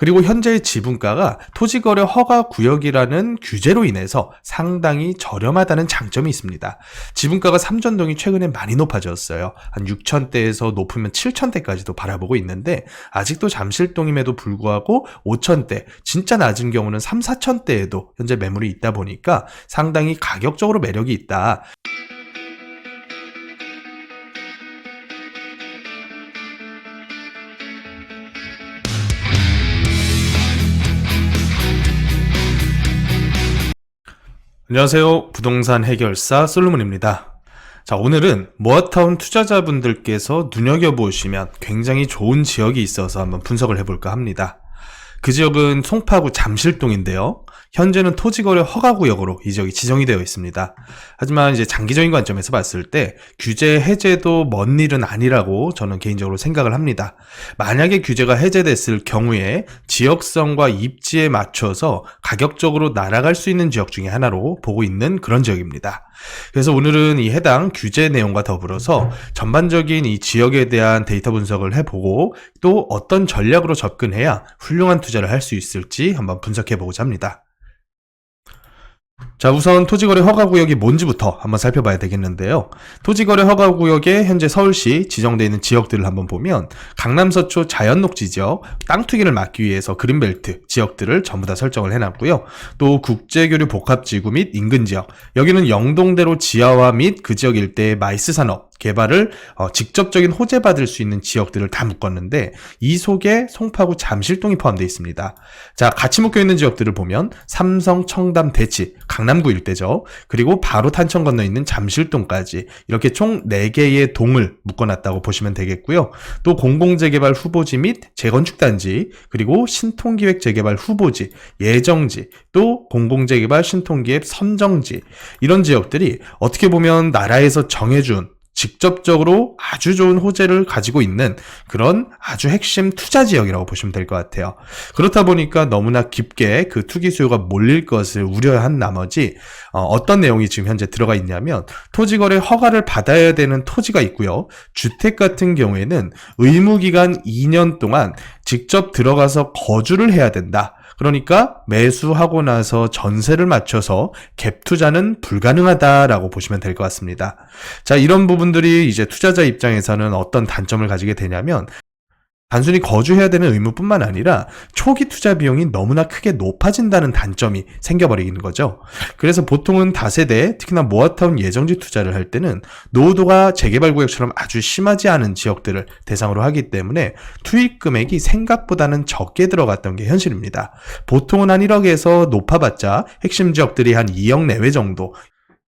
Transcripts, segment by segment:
그리고 현재의 지분가가 토지거래 허가 구역이라는 규제로 인해서 상당히 저렴하다는 장점이 있습니다. 지분가가 삼전동이 최근에 많이 높아졌어요. 한 6천대에서 높으면 7천대까지도 바라보고 있는데 아직도 잠실동임에도 불구하고 5천대, 진짜 낮은 경우는 3, 4천대에도 현재 매물이 있다 보니까 상당히 가격적으로 매력이 있다. 안녕하세요. 부동산 해결사 솔로몬입니다. 자, 오늘은 모아타운 투자자분들께서 눈여겨보시면 굉장히 좋은 지역이 있어서 한번 분석을 해볼까 합니다. 그 지역은 송파구 잠실동인데요. 현재는 토지거래 허가구역으로 이 지역이 지정이 되어 있습니다. 하지만 이제 장기적인 관점에서 봤을 때 규제 해제도 먼 일은 아니라고 저는 개인적으로 생각을 합니다. 만약에 규제가 해제됐을 경우에 지역성과 입지에 맞춰서 가격적으로 날아갈 수 있는 지역 중에 하나로 보고 있는 그런 지역입니다. 그래서 오늘은 이 해당 규제 내용과 더불어서 전반적인 이 지역에 대한 데이터 분석을 해보고 또 어떤 전략으로 접근해야 훌륭한 투자를 할 수 있을지 한번 분석해 보고자 합니다. 자, 우선 토지거래 허가구역이 뭔지부터 한번 살펴봐야 되겠는데요. 토지거래 허가구역에 현재 서울시 지정되어 있는 지역들을 한번 보면 강남 서초 자연녹지 지역, 땅 투기를 막기 위해서 그린벨트 지역들을 전부 다 설정을 해놨고요. 또 국제교류 복합지구 및 인근 지역, 여기는 영동대로 지하화 및 그 지역 일대의 마이스 산업, 개발을 어, 직접적인 호재받을 수 있는 지역들을 다 묶었는데 이 속에 송파구 잠실동이 포함되어 있습니다. 자, 같이 묶여 있는 지역들을 보면 삼성, 청담, 대치, 강남구 일대죠. 그리고 바로 탄천 건너 있는 잠실동까지 이렇게 총 4개의 동을 묶어놨다고 보시면 되겠고요. 또 공공재개발 후보지 및 재건축 단지, 그리고 신통기획 재개발 후보지, 예정지, 또 공공재개발 신통기획 선정지 이런 지역들이 어떻게 보면 나라에서 정해준 직접적으로 아주 좋은 호재를 가지고 있는 그런 아주 핵심 투자 지역이라고 보시면 될 것 같아요. 그렇다 보니까 너무나 깊게 그 투기 수요가 몰릴 것을 우려한 나머지 어, 떤 내용이 지금 현재 들어가 있냐면 토지 거래 허가를 받아야 되는 토지가 있고요. 주택 같은 경우에는 의무 기간 2년 동안 직접 들어가서 거주를 해야 된다. 그러니까 매수하고 나서 전세를 맞춰서 갭 투자는 불가능하다라고 보시면 될 것 같습니다. 자, 이런 부분들이 이제 투자자 입장에서는 어떤 단점을 가지게 되냐면 단순히 거주해야 되는 의무뿐만 아니라 초기 투자 비용이 너무나 크게 높아진다는 단점이 생겨버리는 거죠. 그래서 보통은 다세대, 특히나 모아타운 예정지 투자를 할 때는 노후도가 재개발 구역처럼 아주 심하지 않은 지역들을 대상으로 하기 때문에 투입 금액이 생각보다는 적게 들어갔던 게 현실입니다. 보통은 한 1억에서 높아봤자 핵심 지역들이 한 2억 내외 정도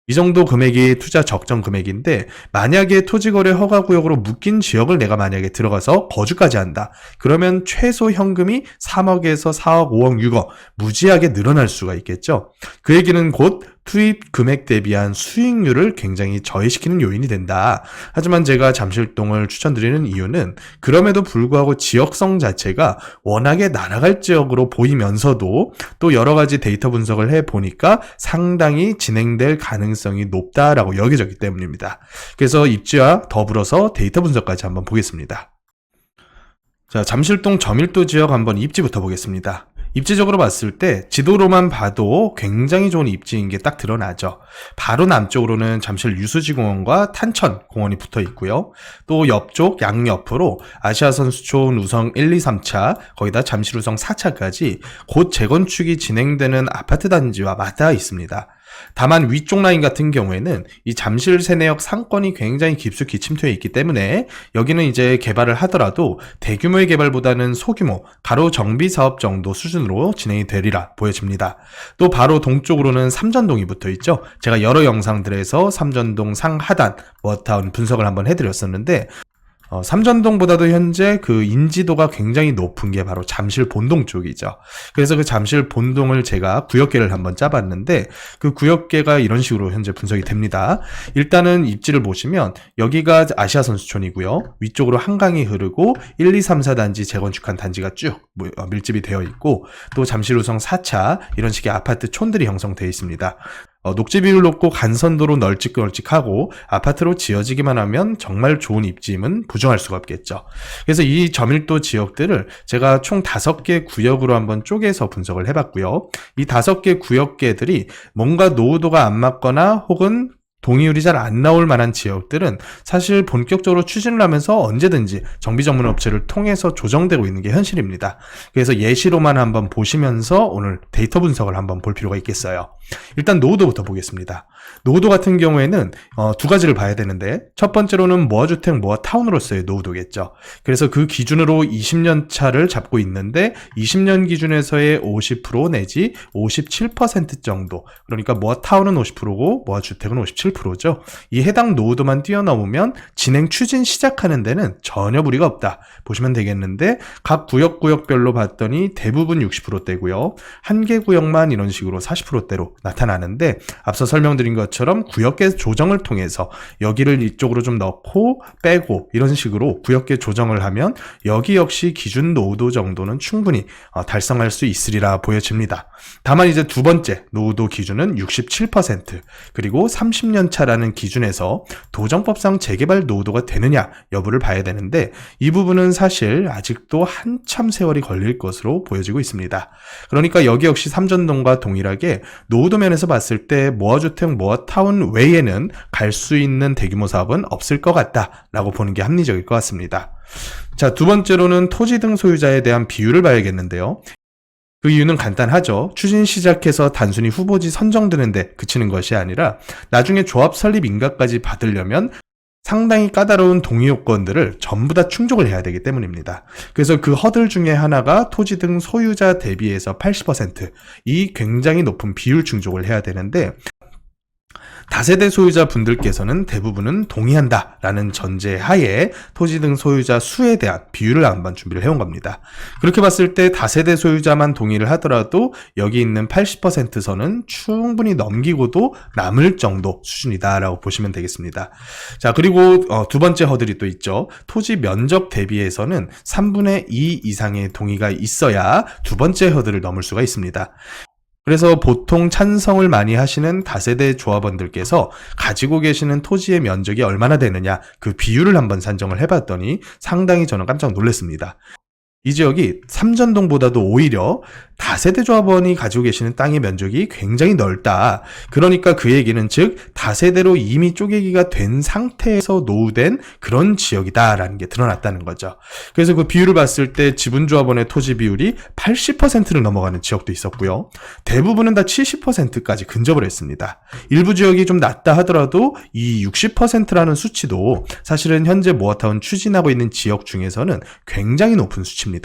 이 정도 금액이 투자 적정 금액인데 만약에 토지거래 허가구역으로 묶인 지역을 내가 만약에 들어가서 거주까지 한다. 그러면 최소 현금이 3억에서 4억, 5억, 6억 무지하게 늘어날 수가 있겠죠. 그 얘기는 곧 투입 금액 대비한 수익률을 굉장히 저해시키는 요인이 된다. 하지만 제가 잠실동을 추천드리는 이유는 그럼에도 불구하고 지역성 자체가 워낙에 날아갈 지역으로 보이면서도 또 여러 가지 데이터 분석을 해 보니까 상당히 진행될 가능성이 높다라고 여겨졌기 때문입니다. 그래서 입지와 더불어서 데이터 분석까지 한번 보겠습니다. 자, 잠실동 저밀도 지역 한번 입지부터 보겠습니다. 입지적으로 봤을 때 지도로만 봐도 굉장히 좋은 입지인 게 딱 드러나죠. 바로 남쪽으로는 잠실 유수지공원과 탄천공원이 붙어 있고요. 또 옆쪽 양옆으로 아시아선수촌 우성 1, 2, 3차, 거기다 잠실 우성 4차까지 곧 재건축이 진행되는 아파트 단지와 맞닿아 있습니다. 다만 위쪽 라인 같은 경우에는 이 잠실 세내역 상권이 굉장히 깊숙이 침투해 있기 때문에 여기는 이제 개발을 하더라도 대규모의 개발보다는 소규모 가로 정비 사업 정도 수준으로 진행이 되리라 보여집니다. 또 바로 동쪽으로는 삼전동이 붙어 있죠. 제가 여러 영상들에서 삼전동 상하단 워타운 분석을 한번 해드렸었는데 어, 삼전동보다도 현재 그 인지도가 굉장히 높은 게 바로 잠실 본동 쪽이죠. 그래서 그 잠실 본동을 제가 구역계를 한번 짜봤는데 그 구역계가 이런 식으로 현재 분석이 됩니다. 일단은 입지를 보시면 여기가 아시아 선수촌이고요. 위쪽으로 한강이 흐르고 1, 2, 3, 4단지 재건축한 단지가 쭉 어, 밀집이 되어 있고 또 잠실 우성 4차 이런 식의 아파트 촌들이 형성되어 있습니다. 어, 녹지 비율 높고 간선도로 널찍널찍하고 아파트로 지어지기만 하면 정말 좋은 입지임은 부정할 수가 없겠죠. 그래서 이 저밀도 지역들을 제가 총 다섯 개 구역으로 한번 쪼개서 분석을 해봤고요. 이 다섯 개 구역계들이 뭔가 노후도가 안 맞거나 혹은 동의율이 잘 안 나올 만한 지역들은 사실 본격적으로 추진을 하면서 언제든지 정비 전문 업체를 통해서 조정되고 있는 게 현실입니다. 그래서 예시로만 한번 보시면서 오늘 데이터 분석을 한번 볼 필요가 있겠어요. 일단 노후도부터 보겠습니다. 노후도 같은 경우에는 어, 두 가지를 봐야 되는데 첫 번째로는 모아주택 모아타운으로서의 노후도겠죠. 그래서 그 기준으로 20년 차를 잡고 있는데 20년 기준에서의 50% 내지 57% 정도 그러니까 모아타운은 50%고 모아주택은 57% 죠. 이 해당 노후도만 뛰어넘으면 진행 추진 시작하는 데는 전혀 무리가 없다. 보시면 되겠는데 각 구역 구역별로 봤더니 대부분 60%대고요. 한 개 구역만 이런 식으로 40%대로 나타나는데 앞서 설명드린 것처럼 구역계 조정을 통해서 여기를 이쪽으로 좀 넣고 빼고 이런 식으로 구역계 조정을 하면 여기 역시 기준 노후도 정도는 충분히 어, 달성할 수 있으리라 보여집니다. 다만 이제 두 번째 노후도 기준은 67% 그리고 30년 차라는 기준에서 도정법상 재개발 노후도가 되느냐 여부를 봐야 되는데 이 부분은 사실 아직도 한참 세월이 걸릴 것으로 보여지고 있습니다. 그러니까 여기 역시 삼전동과 동일하게 노후도 면에서 봤을 때 모아주택 모아타운 외에는 갈 수 있는 대규모 사업은 없을 것 같다라고 보는 게 합리적일 것 같습니다. 자, 두 번째로는 토지 등 소유자에 대한 비율을 봐야겠는데요. 그 이유는 간단하죠. 추진 시작해서 단순히 후보지 선정되는데 그치는 것이 아니라 나중에 조합 설립 인가까지 받으려면 상당히 까다로운 동의 요건들을 전부 다 충족을 해야 되기 때문입니다. 그래서 그 허들 중에 하나가 토지 등 소유자 대비해서 80%, 이 굉장히 높은 비율 충족을 해야 되는데 다세대 소유자 분들께서는 대부분은 동의한다라는 전제 하에 토지 등 소유자 수에 대한 비율을 한번 준비를 해온 겁니다. 그렇게 봤을 때 다세대 소유자만 동의를 하더라도 여기 있는 80%선은 충분히 넘기고도 남을 정도 수준이다라고 보시면 되겠습니다. 자, 그리고 어, 두 번째 허들이 또 있죠. 토지 면적 대비해서는 3분의 2 이상의 동의가 있어야 두 번째 허들을 넘을 수가 있습니다. 그래서 보통 찬성을 많이 하시는 다세대 조합원들께서 가지고 계시는 토지의 면적이 얼마나 되느냐 그 비율을 한번 산정을 해봤더니 상당히 저는 깜짝 놀랐습니다. 이 지역이 삼전동보다도 오히려 다세대 조합원이 가지고 계시는 땅의 면적이 굉장히 넓다. 그러니까 그 얘기는 즉 다세대로 이미 쪼개기가 된 상태에서 노후된 그런 지역이다라는 게 드러났다는 거죠. 그래서 그 비율을 봤을 때 지분조합원의 토지 비율이 80%를 넘어가는 지역도 있었고요. 대부분은 다 70%까지 근접을 했습니다. 일부 지역이 좀 낮다 하더라도 이 60%라는 수치도 사실은 현재 모아타운 추진하고 있는 지역 중에서는 굉장히 높은 수치입니다.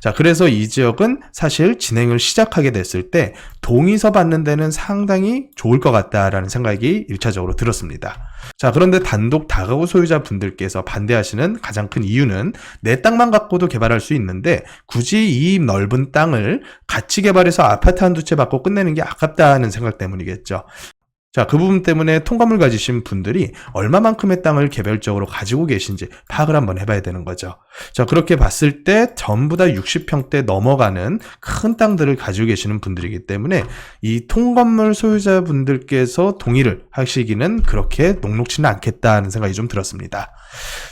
자, 그래서 이 지역은 사실 진행을 시작하게 됐을 때 동의서 받는 데는 상당히 좋을 것 같다라는 생각이 1차적으로 들었습니다. 자, 그런데 단독 다가구 소유자 분들께서 반대하시는 가장 큰 이유는 내 땅만 갖고도 개발할 수 있는데 굳이 이 넓은 땅을 같이 개발해서 아파트 한두 채 받고 끝내는 게 아깝다는 생각 때문이겠죠. 자, 그 부분 때문에 통감을 가지신 분들이 얼마만큼의 땅을 개별적으로 가지고 계신지 파악을 한번 해봐야 되는 거죠. 자, 그렇게 봤을 때 전부 다 60평대 넘어가는 큰 땅들을 가지고 계시는 분들이기 때문에 이 통건물 소유자분들께서 동의를 하시기는 그렇게 녹록치는 않겠다는 생각이 좀 들었습니다.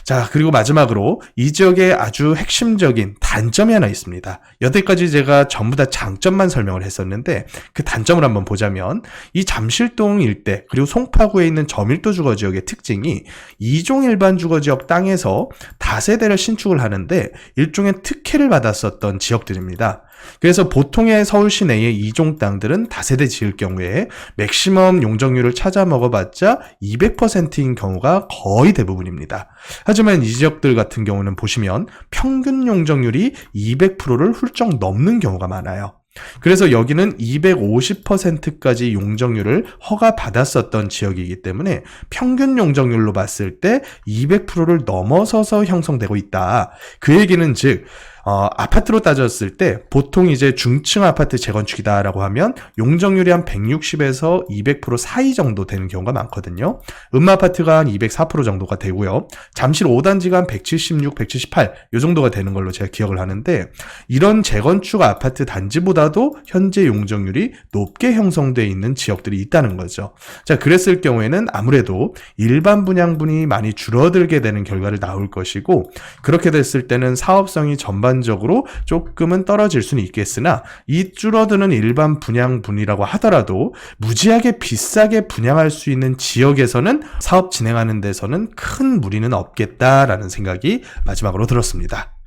자, 그리고 마지막으로 이 지역의 아주 핵심적인 단점이 하나 있습니다. 여태까지 제가 전부 다 장점만 설명을 했었는데 그 단점을 한번 보자면 이 잠실동 일대 그리고 송파구에 있는 저밀도 주거 지역의 특징이 이종 일반 주거 지역 땅에서 다세대를 신축을 하는데 일종의 특혜를 받았었던 지역들입니다. 그래서 보통의 서울 시 내의 이종 땅들은 다세대 지을 경우에 맥시멈 용적률을 찾아 먹어봤자 200%인 경우가 거의 대부분입니다. 하지만 이 지역들 같은 경우는 보시면 평균 용적률이 200%를 훌쩍 넘는 경우가 많아요. 그래서 여기는 250%까지 용적률을 허가받았었던 지역이기 때문에 평균 용적률로 봤을 때 200%를 넘어서서 형성되고 있다. 그 얘기는 즉, 어, 아파트로 따졌을 때 보통 이제 중층 아파트 재건축이다라고 하면 용적률이 한 160에서 200% 사이 정도 되는 경우가 많거든요. 음마 아파트가 한 204% 정도가 되고요. 잠실 5단지가 한 176, 178, 요 정도가 되는 걸로 제가 기억을 하는데 이런 재건축 아파트 단지보다도 현재 용적률이 높게 형성되어 있는 지역들이 있다는 거죠. 자, 그랬을 경우에는 아무래도 일반 분양분이 많이 줄어들게 되는 결과를 나올 것이고 그렇게 됐을 때는 사업성이 전반 적으로 조금은 떨어질 수는 있겠으나 이 줄어드는 일반 분양분이라고 하더라도 무지하게 비싸게 분양할 수 있는 지역에서는 사업 진행하는 데서는 큰 무리는 없겠다라는 생각이 마지막으로 들었습니다.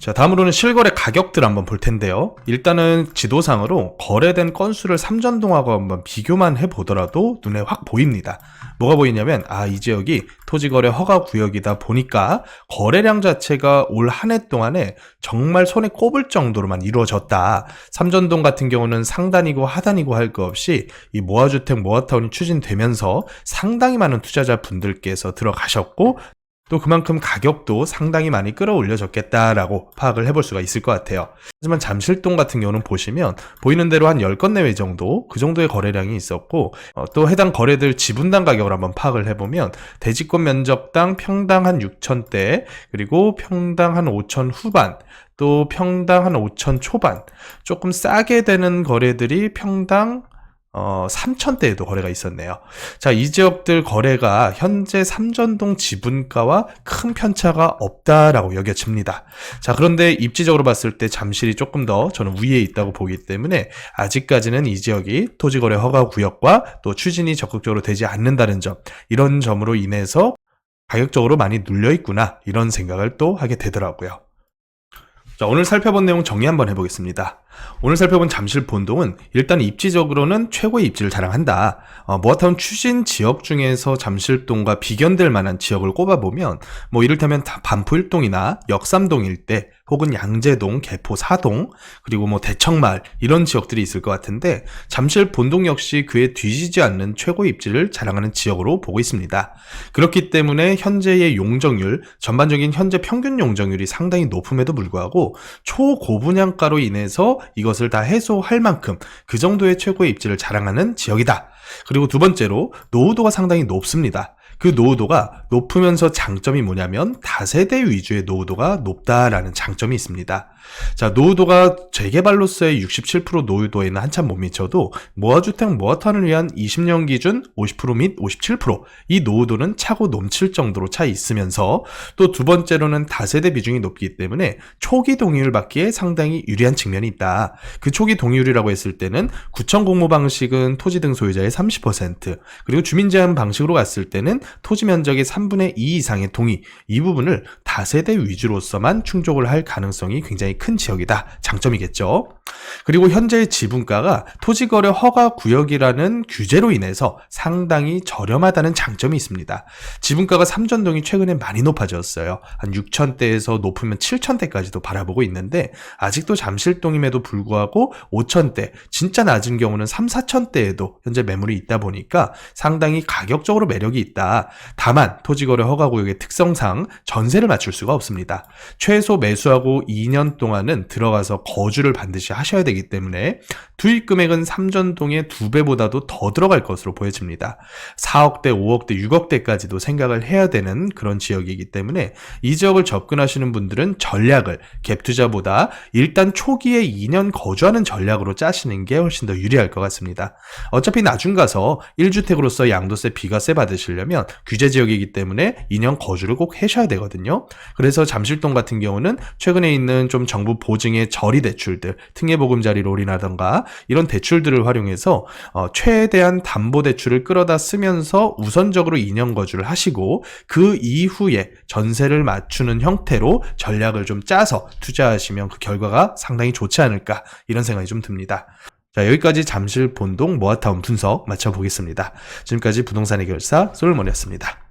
자, 다음으로는 실거래 가격들 한번 볼 텐데요. 일단은 지도상으로 거래된 건수를 삼전동하고 한번 비교만 해보더라도 눈에 확 보입니다. 뭐가 보이냐면, 아, 이 지역이 토지거래 허가 구역이다 보니까 거래량 자체가 올 한 해 동안에 정말 손에 꼽을 정도로만 이루어졌다. 삼전동 같은 경우는 상단이고 하단이고 할 거 없이 이 모아주택 모아타운이 추진되면서 상당히 많은 투자자 분들께서 들어가셨고, 또 그만큼 가격도 상당히 많이 끌어올려졌겠다라고 파악을 해볼 수가 있을 것 같아요. 하지만 잠실동 같은 경우는 보시면 보이는 대로 한 10건 내외 정도 그 정도의 거래량이 있었고 어, 또 해당 거래들 지분당 가격을 한번 파악을 해보면 대지권 면적당 평당 한 6천대 그리고 평당 한 5천 후반 또 평당 한 5천 초반 조금 싸게 되는 거래들이 평당 어, 3천대에도 거래가 있었네요. 자, 이 지역들 거래가 현재 삼전동 지분가와 큰 편차가 없다라고 여겨집니다. 자, 그런데 입지적으로 봤을 때 잠실이 조금 더 저는 위에 있다고 보기 때문에 아직까지는 이 지역이 토지거래 허가 구역과 또 추진이 적극적으로 되지 않는다는 점, 이런 점으로 인해서 가격적으로 많이 눌려 있구나, 이런 생각을 또 하게 되더라고요. 자, 오늘 살펴본 내용 정리 한번 해보겠습니다. 오늘 살펴본 잠실 본동은 일단 입지적으로는 최고의 입지를 자랑한다. 어, 모아타운 추진 지역 중에서 잠실동과 비견될 만한 지역을 꼽아보면 뭐 이를테면 다 반포 1동이나 역삼동 일대 혹은 양재동, 개포 4동 그리고 뭐 대청마을 이런 지역들이 있을 것 같은데 잠실 본동 역시 그에 뒤지지 않는 최고의 입지를 자랑하는 지역으로 보고 있습니다. 그렇기 때문에 현재의 용적률, 전반적인 현재 평균 용적률이 상당히 높음에도 불구하고 초고분양가로 인해서 이것을 다 해소할 만큼 그 정도의 최고의 입지를 자랑하는 지역이다. 그리고 두 번째로 노후도가 상당히 높습니다. 그 노후도가 높으면서 장점이 뭐냐면 다세대 위주의 노후도가 높다라는 장점이 있습니다. 자, 노후도가 재개발로서의 67% 노후도에는 한참 못 미쳐도 모아주택 모아타운을 위한 20년 기준 50%및 57%이 노후도는 차고 넘칠 정도로 차 있으면서 또 두 번째로는 다세대 비중이 높기 때문에 초기 동의율 받기에 상당히 유리한 측면이 있다. 그 초기 동의율이라고 했을 때는 구청 공모 방식은 토지 등 소유자의 30% 그리고 주민 제한 방식으로 갔을 때는 토지 면적의 3분의 2 이상의 동의 이 부분을 다세대 위주로서만 충족을 할 가능성이 굉장히 큰 지역이다. 장점이겠죠. 그리고 현재의 지분가가 토지거래 허가 구역이라는 규제로 인해서 상당히 저렴하다는 장점이 있습니다. 지분가가 삼전동이 최근에 많이 높아졌어요. 한 6천대에서 높으면 7천대까지도 바라보고 있는데 아직도 잠실동임에도 불구하고 5천대, 진짜 낮은 경우는 3, 4천대에도 현재 매물이 있다 보니까 상당히 가격적으로 매력이 있다. 다만 토지거래 허가 구역의 특성상 전세를 맞출 수가 없습니다. 최소 매수하고 2년 동안은 들어가서 거주를 반드시 하셔야 되기 때문에 투입 금액은 삼전동의 두 배보다도 더 들어갈 것으로 보여집니다. 4억대, 5억대, 6억대까지도 생각을 해야 되는 그런 지역이기 때문에 이 지역을 접근하시는 분들은 전략을 갭 투자보다 일단 초기에 2년 거주하는 전략으로 짜시는 게 훨씬 더 유리할 것 같습니다. 어차피 나중 가서 1주택으로서 양도세 비과세 받으시려면 규제 지역이기 때문에 2년 거주를 꼭 하셔야 되거든요. 그래서 잠실동 같은 경우는 최근에 있는 좀 정부 보증의 저리 대출들, 특례보금자리 롤이라던가 이런 대출들을 활용해서 어, 최대한 담보 대출을 끌어다 쓰면서 우선적으로 2년 거주를 하시고 그 이후에 전세를 맞추는 형태로 전략을 좀 짜서 투자하시면 그 결과가 상당히 좋지 않을까 이런 생각이 좀 듭니다. 자, 여기까지 잠실 본동 모아타운 분석 마쳐보겠습니다. 지금까지 부동산 해결사 솔몬이었습니다.